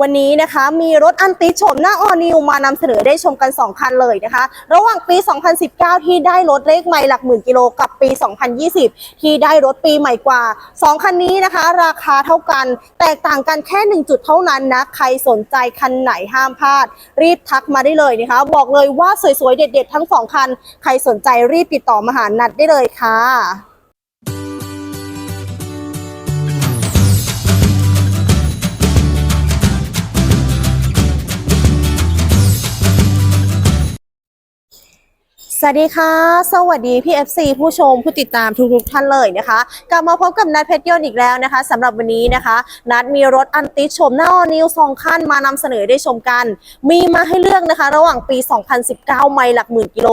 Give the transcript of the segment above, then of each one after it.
วันนี้นะคะมีรถอันติชมหน้าออนิวมานำเสนอได้ชมกัน 2 คันเลยนะคะ ระหว่างปี 2019 ที่ได้รถเลขใหม่หลักหมื่นกิโลกับปี 2020 ที่ได้รถปีใหม่กว่า 2 คันนี้นะคะ ราคาเท่ากัน แตกต่างกันแค่ 1 จุดเท่านั้นนะ ใครสนใจคันไหนห้ามพลาด รีบทักมาได้เลยนะคะ บอกเลยว่าสวยๆ เด็ดๆ ทั้ง 2 คัน ใครสนใจรีบติดต่อมาหานัดได้เลยค่ะ สวัสดีค่ะ สวัสดีพี่ FC ผู้ชมผู้ติดตามทุกๆท่านเลยนะคะ กลับมาพบกับนัดเพชรยนต์อีกแล้วนะคะสำหรับวันนี้นะคะ นัดมีรถอันติชมหน้านิวสองคันมานำเสนอได้ชมกัน มีมาให้เลือกนะคะ ระหว่างปี 2019 ไม่หลักหมื่นกิโล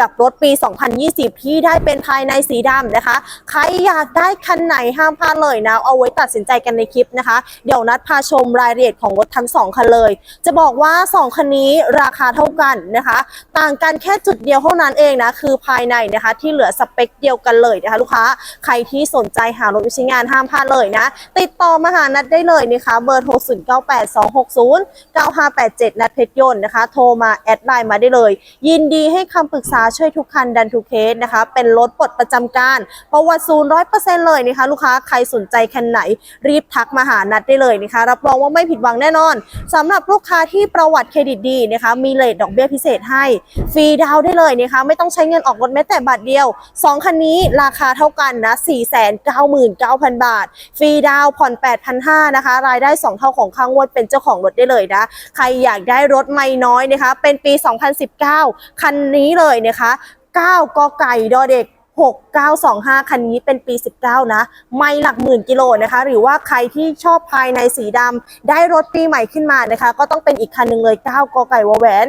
กับรถปี 2020 ที่ได้เป็นภายในสีดำนะคะ ใครอยากได้คันไหนห้ามพลาดเลยนะเอาไว้ตัดสินใจกันในคลิปนะคะ เดี๋ยวนัดพาชมรายละเอียดของรถทั้งสองคันเลย จะบอกว่า 2คันนี้ราคาเท่ากันนะคะ ต่างกันแค่จุดเดียวเท่านั้นเองนะ คือภายในนะคะ ที่เหลือสเปคเดียวกันเลยนะคะ ลูกค้าใครที่สนใจหารถไปใช้งานห้ามพลาดเลยนะ ติดต่อมาหานัดได้เลยนะคะเบอร์โทร0 9 8 2 6 0 9 5 8 7นัดเพชรยนต์นะคะ โทรมาแอดไลน์มาได้เลย ยินดีให้คำปรึกษาช่วยทุกคันดันทุกเคสนะคะ เป็นรถปลดประจำการประวัติศูนย์ร้อยเปอร์เซ็นต์เลยนะคะ ลูกค้าใครสนใจคันไหน รีบทักมาหานัดได้เลยนะคะ รับรองว่าไม่ผิดหวังแน่นอนสำหรับลูกค้าที่ประวัติเครดิตดีนะคะ มีเลทดอกเบี้ยพิเศษให้ ฟรีดาวน์ได้เลยนะคะไม่ต้องใช้เงินออกรถแม้แต่บาทเดียว 2 คันนี้ราคาเท่ากันนะ 499,000 บาท ฟรีดาวผ่อน 8,500นะคะ รายได้ 2 เท่าของข้างงวดเป็นเจ้าของรถได้เลยนะ ใครอยากได้รถไม่น้อยนะคะ เป็นปี 2019 คันนี้เลยนะคะ 9กไก่ดอเด็ก 6925 คันนี้เป็นปี 19 นะ ไม่หลักหมื่นกิโลนะคะ หรือว่าใครที่ชอบภายในสีดำได้รถปีใหม่ขึ้นมานะคะ ก็ต้องเป็นอีกคันหนึ่งเลย 9 กไก่วแหวน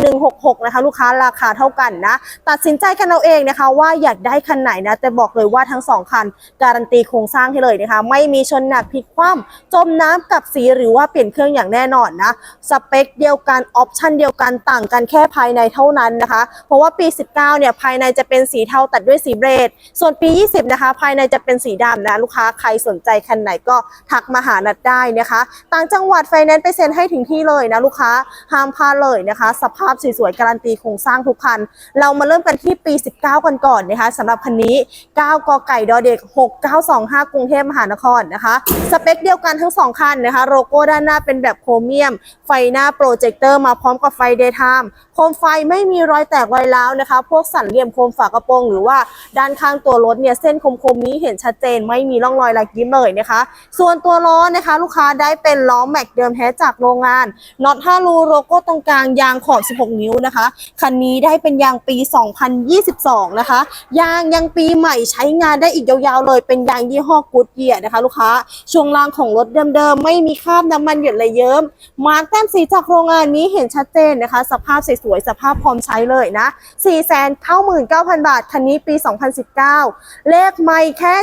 4166 นะคะ ลูกค้าราคาเท่ากันนะ ตัดสินใจกันเอาเองนะคะว่าอยากได้คันไหนนะ แต่บอกเลยว่าทั้ง 2 คัน การันตีโครงสร้างให้เลยนะคะ ไม่มีชนหนักพลิกคว่ำจมน้ำกับสีหรือว่าเปลี่ยนเครื่องอย่างแน่นอนนะ สเปคเดียวกัน ออปชันเดียวกัน ต่างกันแค่ภายในเท่านั้นนะคะ เพราะว่าปี 19 เนี่ย ภายในจะเป็นสีเทาตัดด้วยสีเบรด ส่วนปี 20 นะคะ ภายในจะเป็นสีดำนะ ลูกค้าใครสนใจคันไหนก็ทักมาหานัดได้นะคะ ต่างจังหวัดไฟแนนซ์ไปเซ็นให้ถึงที่เลยนะลูกค้าห้ามพลาดเลยนะคะ สภาพสวยๆการันตีโครงสร้างทุกคัน เรามาเริ่มกันที่ปี 19 กันก่อนนะคะสำหรับคันนี้ 9 กไก่ดอเด็ก 6925 กรุงเทพมหานครนะคะ สเปคเดียวกันทั้ง 2 คันนะคะโลโก้ด้านหน้าเป็นแบบโครเมียม ไฟหน้าโปรเจคเตอร์มาพร้อมกับไฟเดย์ไทม์โคมไฟไม่มีรอยแตกรอยร้าวนะคะ พวกสันเหลี่ยมโคมฝากระโปรงหรือว่าด้านข้างตัวรถเนี่ยเส้นคมๆนี้เห็นชัดเจนไม่มีร่องรอยลายยิ้มเลยนะคะ ส่วนตัวล้อนะคะ ลูกค้าได้เป็นล้อแม็กเดิมแท้จากโรงงานน็อต5รูโลโก้ตรงกลางยางขอบ 16 นิ้วนะคะคันนี้ได้เป็นยางปี 2022 นะคะ ยางยังปีใหม่ใช้งานได้อีกยาวๆเลย เป็นยางยี่ห้อกูดเกียร์นะคะ ลูกค้าช่วงล่างของรถเดิมๆไม่มีคราบน้ำมันหยดเลยเยิ้มมาร์กแต้มสีจากโรงงานนี้เห็นชัดเจนนะคะ สภาพสวยๆสภาพพร้อมใช้เลยนะ 499,000 บาทคันนี้ปีี 2019 เลขไม่แค่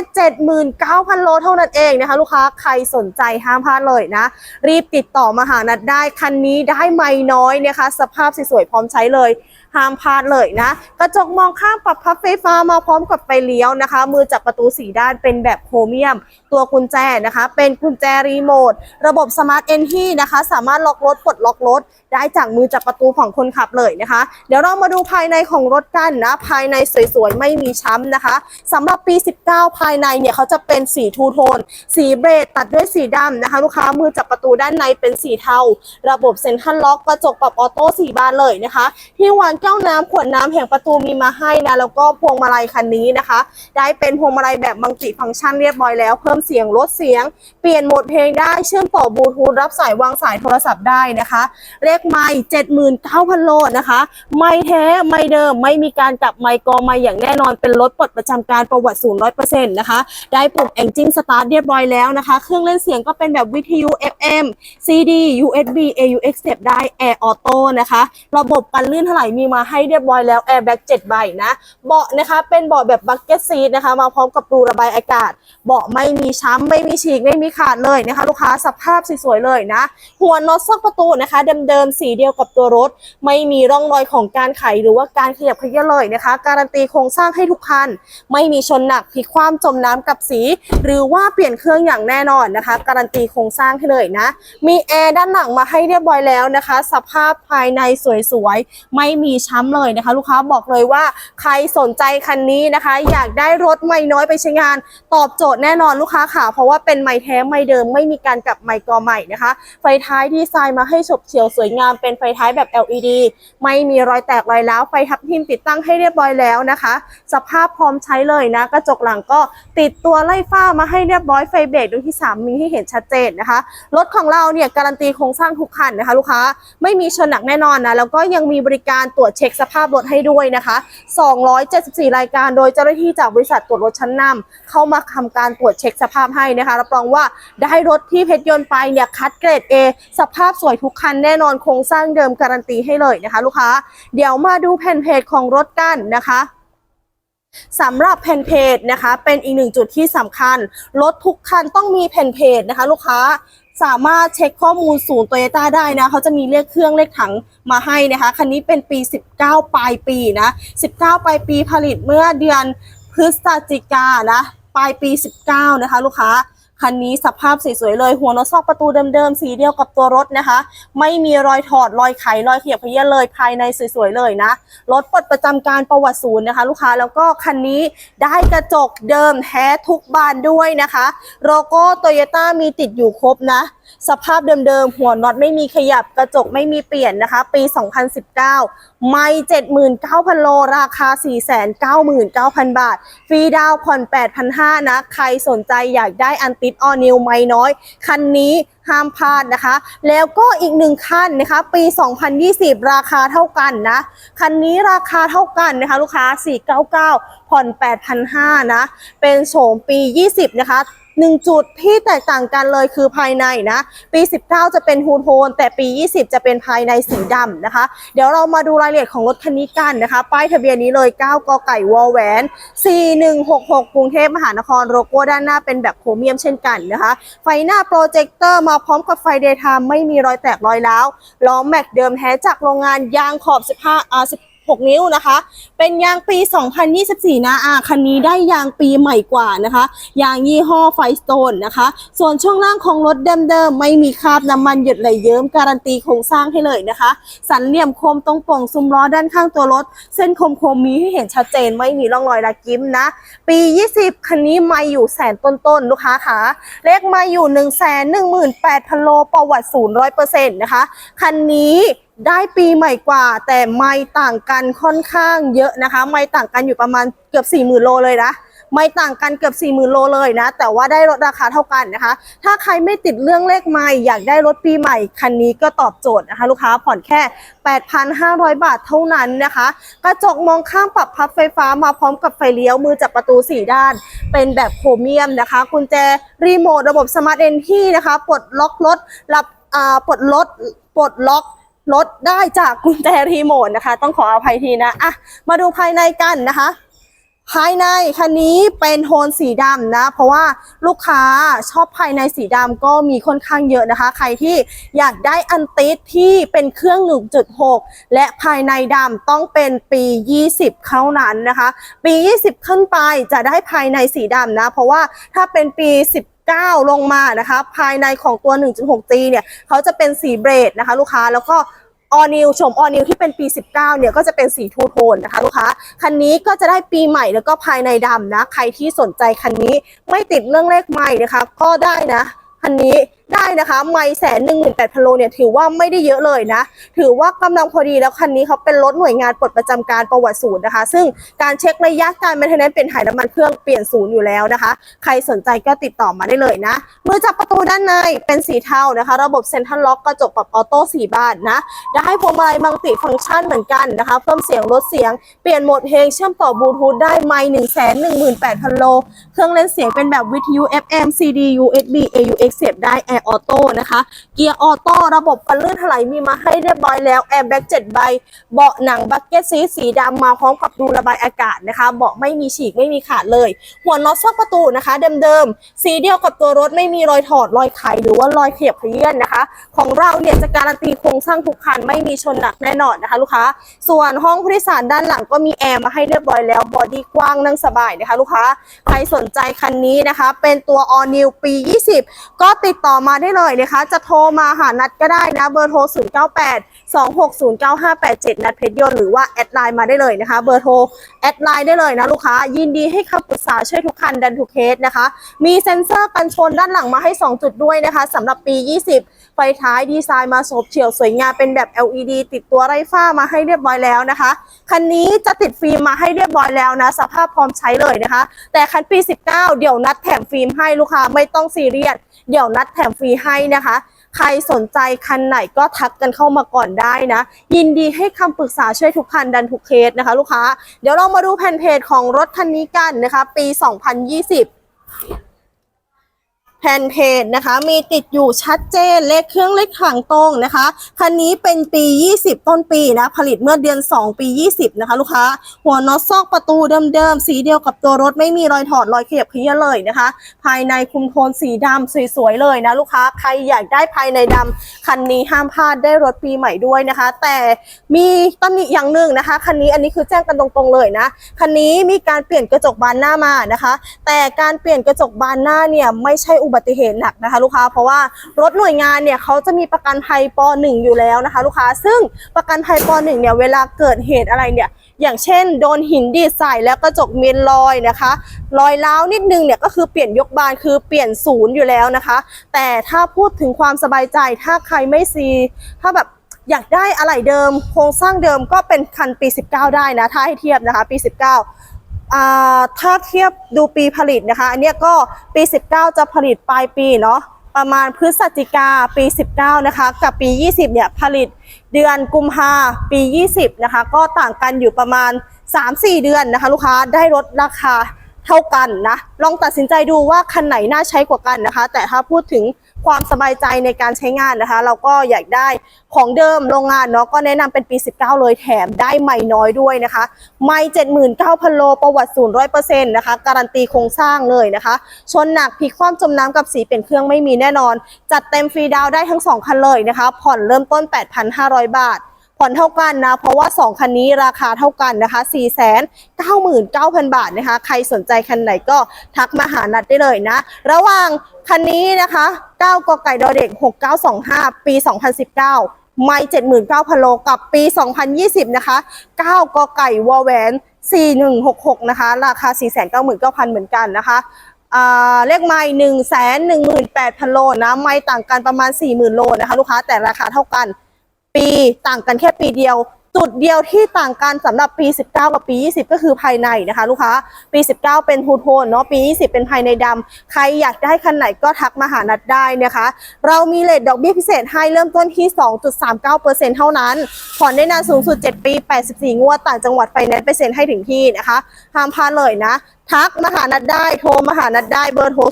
79,000 โลเท่านั้นเองนะคะ ลูกค้าใครสนใจห้ามพลาดเลยนะ รีบติดต่อมาหานัดได้คันนี้ได้ไม่น้อยนะคะ สภาพสวยๆพร้อมใช้เลย ห้ามพลาดเลยนะ กระจกมองข้างปรับพับไฟฟ้ามาพร้อมกับไฟเลี้ยวนะคะ มือจับประตูสีด้านเป็นแบบโครเมียม ตัวกุญแจนะคะ เป็นกุญแจรีโมท ระบบสมาร์ทเอนที่นะคะ สามารถล็อกรถปลดล็อกรถ ได้จากมือจับประตูของคนขับเลยนะคะ เดี๋ยวเรามาดูภายในของรถกันนะ ภายในสวยๆ ไม่มีช้ำนะคะสำหรับปี 19 ภายในเนี่ยเขาจะเป็นสีทูโทน สีเบรดตัดด้วยสีดำนะคะ ลูกค้ามือจับประตูด้านในเป็นสีเทา ระบบเซ็นทรัลล็อกกระจกปรับออโต้สีบานเลยนะคะ ที่วางแก้วน้ำขวดน้ำแห่งประตูมีมาให้นะแล้วก็พวงมาลัยคันนี้นะคะ ได้เป็นพวงมาลัยแบบมัลติฟังก์ชันเรียบร้อยแล้วเพิ่มเสียงลดเสียง เปลี่ยนโหมดเพลงได้เชื่อมต่อบลูทูธรับสายวางสายโทรศัพท์ได้นะคะเลขไมค์79,000โลนะคะไม่แท้ไม่เดิมไม่มีการกลับไมค์กอไมค์อย่างแน่นอนเป็นรถปลดประจำการประวัติศูนย์ร้อยเปอร์เซ็นต์นะคะได้ปุ่ม Engine Start เรียบร้อยแล้วนะคะเครื่องเล่นเสียงก็เป็นแบบวิทยุ FM CD USB AUX เสียบได้ Air Auto นะคะ ระบบกันลื่นถลายมีมาให้เรียบร้อยแล้ว Airbag 7ใบนะเบาะนะคะเป็นเบาะแบบ Bucket Seat นะคะมาพร้อมกับรูระบายอากาศ เบาะไม่มีช้ำไม่มีฉีกไม่มีขาดเลยนะคะ ลูกค้าสภาพสวยๆเลยนะ หัวน็อตซอกประตูนะคะ เดิมๆสีเดียวกับตัวรถ ไม่มีร่องรอยของการไขหรือว่าการขยับขยื้อนเลยนะคะ การันตีโครงสร้างให้ทุกคัน ไม่มีชนหนักพลิกคว่ำจมน้ำกับสี หรือว่าเปลี่ยนเครื่องอย่างแน่นอนนะคะ การันตีโครงสร้างให้เลยนะ มีแอร์ด้านหลังมาให้เรียบร้อยแล้วนะคะ สภาพภายในสวยๆไม่มีช้ำเลยนะคะ ลูกค้าบอกเลยว่าใครสนใจคันนี้นะคะ อยากได้รถไม่น้อยไปใช้งาน ตอบโจทย์แน่นอนลูกค้าค่ะ เพราะว่าเป็นไม้แท้ไม้เดิมไม่มีการกลับไม้กอใหม่นะคะ ไฟท้ายดีไซน์มาให้ฉบเฉียวสวยงามเป็นไฟท้ายแบบ LED ไม่มีรอยแตกรอยร้าวไฟทับทิมติดตั้งให้เรียบร้อยแล้วนะคะ สภาพพร้อมใช้เลยนะ กระจกหลังก็ติดตัวไล่ฝ้ามาให้เรียบร้อยไฟเบรกดวงที่ 3 มีให้เห็นชัดเจนนะคะ รถของเราเนี่ยการันตีโครงสร้างทุกคันนะคะ ลูกค้าไม่มีชนหนักแน่นอนนะแล้วก็ยังมีบริการตรวจเช็คสภาพรถให้ด้วยนะคะ 274 รายการโดยเจ้าหน้าที่จากบริษัทตรวจรถชั้นนำเข้ามาทำการตรวจเช็คสภาพให้นะคะรับรองว่าได้รถที่เพชรยนต์ไปเนี่ยคัดเกรด A สภาพสวยทุกคันแน่นอนโครงสร้างเดิมการันตีให้เลยนะคะ ลูกค้า เดี๋ยวมาดูแผ่นเพจของรถกันนะคะสำหรับแผ่นเพจนะคะ เป็นอีกหนึ่งจุดที่สำคัญรถทุกคันต้องมีแผ่นเพจนะคะ ลูกค้า สามารถเช็คข้อมูลศูนย์โตโยต้าได้นะเขาจะมีเลขเครื่องเลขถังมาให้นะคะ คันนี้เป็นปี 19 ปลายปีนะ 19 ปลายปีผลิตเมื่อเดือนพฤศจิกานะ ปลายปี 19 นะคะ ลูกค้า คันนี้สภาพสวยๆเลย หัวน็อตซอกประตูเดิมๆสีเดียวกับตัวรถนะคะ ไม่มีรอยถอดรอยไขรอยเขียบเพี้ยเลยภายในสวยๆเลยนะรถปลดประจำการประวัติศูนย์นะคะ ลูกค้าแล้วก็คันนี้ได้กระจกเดิมแท้ทุกบานด้วยนะคะโลโก้โตโยต้ามีติดอยู่ครบนะ สภาพเดิมๆหัวน็อตไม่มีขยับกระจกไม่มีเปลี่ยนนะคะ ปี 2019 ไม่79,000 โล ราคา 499,000 บาท ฟรีดาวน์ผ่อน 8,500นะ ใครสนใจอยากได้อันติดออนิวไม่น้อย คันนี้ ห้ามพลาดนะคะ แล้วก็อีกหนึ่งคันนะคะ ปี 2020 ราคาเท่ากันนะ คันนี้ราคาเท่ากันนะคะ ลูกค้า 499 ผ่อน 8,500 นะ เป็นโฉมปี 20 นะคะหนึ่งจุดที่แตกต่างกันเลยคือภายในนะ ปี 19 จะเป็นฮูโทน แต่ปี 20 จะเป็นภายในสีดำนะคะ เดี๋ยวเรามาดูรายละเอียดของรถคันนี้กันนะคะ ป้ายทะเบียนนี้เลย 9 กไก่วอลแหวน 4166 กรุงเทพมหานครโลโก้ด้านหน้าเป็นแบบโครเมียมเช่นกันนะคะ ไฟหน้าโปรเจคเตอร์มาพร้อมกับไฟเดย์ไทม์ไม่มีรอยแตกรอยร้าวล้อแม็กเดิมแท้จากโรงงานยางขอบ 15อ่ 16นิ้วนะคะ เป็นยางปี 2024 นะอ่าคันนี้ได้ยางปีใหม่กว่านะคะ ยางยี่ห้อไฟสโตนนะคะ ส่วนช่วงล่างของรถเดิมๆ ไม่มีคราบน้ำมันหยดไหลเยิ้มการันตีโครงสร้างให้เลยนะคะ สันเหลี่ยมคมตรงโป่งซุ้มล้อด้านข้างตัวรถ เส้นคมๆมีให้เห็นชัดเจนไม่มีร่องรอยระกิ้มนะ ปี 20 คันนี้ไม่อยู่แสนต้นๆ ลูกค้าคะเลขม่อยู่ 1 1 8 0 0 0โลประวัติศูนย์ร้อยเปอร์เซ็นต์นะคะ คันนี้ ได้ปีใหม่กว่า แต่ไม่ต่างกันค่อนข้างเยอะนะคะ ไม่ต่างกันอยู่ประมาณเกือบ 40,000โลเลยนะไม่ต่างกันเกือบ 40,000โลเลยนะ แต่ว่าได้รถราคาเท่ากันนะคะ ถ้าใครไม่ติดเรื่องเลขไม่อยากได้รถปีใหม่ คันนี้ก็ตอบโจทย์นะคะ ลูกค้าผ่อนแค่ 8,500 บาทเท่านั้นนะคะ กระจกมองข้างปรับพับไฟฟ้ามาพร้อมกับไฟเลี้ยวมือจับประตู 4 ด้าน เป็นแบบโครเมียมนะคะกุญแจรีโมทระบบสมาร์ทเอนที่นะคะปลดล็อกรถรับอ่าปลดรถปลดล็อก รถได้จากกุญแจรีโมทนะคะ ต้องขออภัยทีนะอะมาดูภายในกันนะคะ ภายในคันนี้เป็นโทนสีดำนะ เพราะว่าลูกค้าชอบภายในสีดำก็มีค่อนข้างเยอะนะคะ ใครที่อยากได้อันติสที่เป็นเครื่อง 1.6 และภายในดำต้องเป็นปี 20 เท่านั้นนะคะ ปี 20 ขึ้นไปจะได้ภายในสีดำนะ เพราะว่าถ้าเป็นปี 9 ลงมานะคะ ภายในของตัว 1.6G เนี่ยเขาจะเป็นสีเบรดนะคะ ลูกค้าแล้วก็ออนิวชมออนิวที่เป็นปี 19 เนี่ยก็จะเป็นสีทูโทนนะคะลูกค้า คันนี้ก็จะได้ปีใหม่แล้วก็ภายในดำนะ ใครที่สนใจคันนี้ไม่ติดเรื่องเลขใหม่นะคะ ก็ได้นะ คันนี้ ได้นะคะ ไม่แสนหนึ่งหมื่นแปดพันโลเนี่ยถือว่าไม่ได้เยอะเลยนะ ถือว่ากำลังพอดีแล้วคันนี้เขาเป็นรถหน่วยงานปลดประจำการประวัติศูนย์นะคะ ซึ่งการเช็คระยะการแมนเทนแนนเป็นถ่ายน้ำมันเครื่องเปลี่ยนศูนย์อยู่แล้วนะคะ ใครสนใจก็ติดต่อมาได้เลยนะมือจับประตูด้านในเป็นสีเทานะคะ ระบบเซ็นทรัลล็อกกระจกปรับออโต้สีบานนะได้พวงมาลัยมัลติฟังก์ชันเหมือนกันนะคะ เพิ่มเสียงลดเสียงเปลี่ยนโหมดเพลงเชื่อมต่อบลูทูธได้ไม่หนึ่งแสนหนึ่งหมื่นแปดพันโลเครื่องเล่นเสียงเป็นแบบวิทยุ FM CD USB AUX เสียบได้ร์ออโต้นะคะ เกียร์ออโต้ระบบกันลื่นถลายมีมาให้เรียบร้อยแล้วแอร์แบ็กเจ็ดใบ เบาะหนังบักเก็ตซีสีดำมาพร้อมกับรูระบายอากาศนะคะ เบาะไม่มีฉีกไม่มีขาดเลย หัวน็อตซอกประตูนะคะ เดิมๆ สีเดียวกับตัวรถไม่มีรอยถอดรอยไขหรือว่ารอยเขียบเขยื่อนนะคะ ของเราเนี่ยจะการันตีโครงสร้างทุกคันไม่มีชนหนักแน่นอนนะคะ ลูกค้า ส่วนห้องผู้โดยสารด้านหลังก็มีแอร์มาให้เรียบร้อยแล้วบอดี้กว้างนั่งสบายนะคะ ลูกค้าใครสนใจคันนี้นะคะ เป็นตัว all new ปี 20 ก็ติดต่อมาาได้เลยนะคะ จะโทรมาหานัดก็ได้นะ เบอร์โทร 098 2609587 นัดเพชรยนต์หรือว่าแอดไลน์มาได้เลยนะคะ เบอร์โทรแอดไลน์ได้เลยนะลูกค้า ยินดีให้คำปรึกษาช่วยทุกคันดันทุกเคสนะคะ มีเซ็นเซอร์กันชนด้านหลังมาให้ 2 จุดด้วยนะคะสำหรับปี 20 ไฟท้ายดีไซน์มาโฉบเฉี่ยวสวยงามเป็นแบบ LED ติดตัวไร้ฝ้ามาให้เรียบร้อยแล้วนะคะ คันนี้จะติดฟิล์มมาให้เรียบร้อยแล้วนะ สภาพพร้อมใช้เลยนะคะ แต่คันปี 19 เดี๋ยวนัดแถมฟิล์มให้ลูกค้าไม่ต้องซีเรียส เดี๋ยวนัดแถมฟรีให้นะคะ ใครสนใจคันไหนก็ทักกันเข้ามาก่อนได้นะ ยินดีให้คำปรึกษาช่วยทุกคันดันทุกเคสนะคะ ลูกค้า เดี๋ยวเรามาดูแผ่นเพจของรถคันนี้กันนะคะ ปี 2020 แผ่นเพจนะคะ มีติดอยู่ชัดเจนเลขเครื่องเลขถังตรงนะคะ คันนี้เป็นปี 20 ต้นปีนะ ผลิตเมื่อเดือน 2 ปี 20 นะคะ ลูกค้า หัวน็อตซอกประตูเดิมๆ สีเดียวกับตัวรถไม่มีรอยถอดรอยเขียบเขียเลยนะคะ ภายในคุมโทนสีดำสวยๆเลยนะลูกค้า ใครอยากได้ภายในดำคันนี้ห้ามพลาดได้รถปีใหม่ด้วยนะคะ แต่มีตำหนิอย่างหนึ่งนะคะ คันนี้อันนี้คือแจ้งกันตรงๆเลยนะ คันนี้มีการเปลี่ยนกระจกบานหน้ามานะคะ แต่การเปลี่ยนกระจกบานหน้าเนี่ยไม่ใช่อุอุบัติเหตุหนักนะคะ ลูกค้าเพราะว่ารถหน่วยงานเนี่ยเขาจะมีประกันภัยป .1 อยู่แล้วนะคะ ลูกค้าซึ่งประกันภัยป .1 เนี่ยเวลาเกิดเหตุอะไรเนี่ยอย่างเช่น โดนหินดีดใส่แล้วกระจกเมนลอยนะคะรอยร้านิดนึงเนี่ยก็คือเปลี่ยนยกบานคือเปลี่ยนศูนย์อยู่แล้วนะคะ แต่ถ้าพูดถึงความสบายใจถ้าใครไม่ซี ถ้าแบบอยากได้อะไรเดิม โครงสร้างเดิมก็เป็นคันปี 19 ได้นะ ถ้าให้เทียบนะคะ ปี 19อ่า ถ้าเทียบดูปีผลิตนะคะ อันนี้ก็ปี 19 จะผลิตปลายปีเนาะประมาณพฤศจิกาปี 19 นะคะ กับปี 20 เนี่ยผลิตเดือนกุมภาปี 20 นะคะ ก็ต่างกันอยู่ประมาณ 3-4 เดือนนะคะ ลูกค้าได้ลดราคาเท่ากันนะ ลองตัดสินใจดูว่าคันไหนน่าใช้กว่ากันนะคะ แต่ถ้าพูดถึง ความสบายใจในการใช้งานนะคะ เราก็อยากได้ของเดิมโรงงานเนาะก็แนะนำเป็นปี 19 เลยแถมได้ไม่น้อยด้วยนะคะไม่ 79,000 โลประวัติศูนย์ร้อยเปอร์เซ็นต์นะคะ การันตีโครงสร้างเลยนะคะ ชนหนักพลิกคว่ำจมน้ำกับสีเปลี่ยนเครื่องไม่มีแน่นอน จัดเต็มฟรีดาวได้ทั้ง 2 คันเลยนะคะ ผ่อนเริ่มต้น 8,500 บาท ผ่อนเท่ากันนะ เพราะว่า 2 คันนี้ราคาเท่ากันนะคะ 499,000 บาทนะคะ ใครสนใจคันไหนก็ทักมาหานัดได้เลยนะ ระหว่างคันนี้นะคะ 9กไก่ดอเด็ก 6925 ปี 2019ไม่79,000 โลกับปี 2020 นะคะ 9 กไก่วอแหวน 4166 นะคะ ราคา 499,000 เหมือนกันนะคะอ่าเลขไม่หนึ่งแสนหนึ่งหมื่นแปดพันโลนะ ไม่ต่างกันประมาณสี่หมื่นโลนะคะ ลูกค้าแต่ราคาเท่ากัน ปีต่างกันแค่ปีเดียว จุดเดียวที่ต่างกันสำหรับปี 19 กับปี 20 ก็คือภายในนะคะลูกค้าปี 19 เป็นทูโทนเนาะปี 20 เป็นภายในดำใครอยากได้คันไหนก็ทักมาหานัดได้นะคะ เรามีเลทดอกเบี้ยพิเศษให้เริ่มต้นที่ 2.39%เท่านั้น ผ่อนได้นานสูงสุด 7 ปี 84 งวดต่างจังหวัดไฟแนนซ์ไปเซ็นให้ถึงที่นะคะห้ามพลาดเลยนะ ทักมาหานัดได้โทรมาหานัดได้เบอร์โทร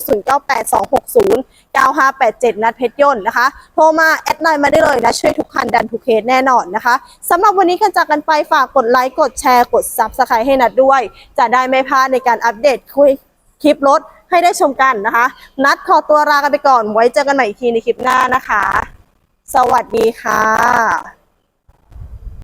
098260 9587 นัดเพชรยนต์นะคะ โทรมา แอดไลน์มาได้เลยนะ ช่วยทุกคันดันทุกเคสแน่นอนนะคะสำหรับวันนี้กันจากกันไปฝากกดไลค์กดแชร์กดซับสไครต์ให้นัดด้วย จะได้ไม่พลาดในการอัปเดตคุยคลิปรถให้ได้ชมกันนะคะ นัดขอตัวลากันไปก่อนไว้เจอกันใหม่อีกทีในคลิปหน้านะคะ สวัสดีค่ะ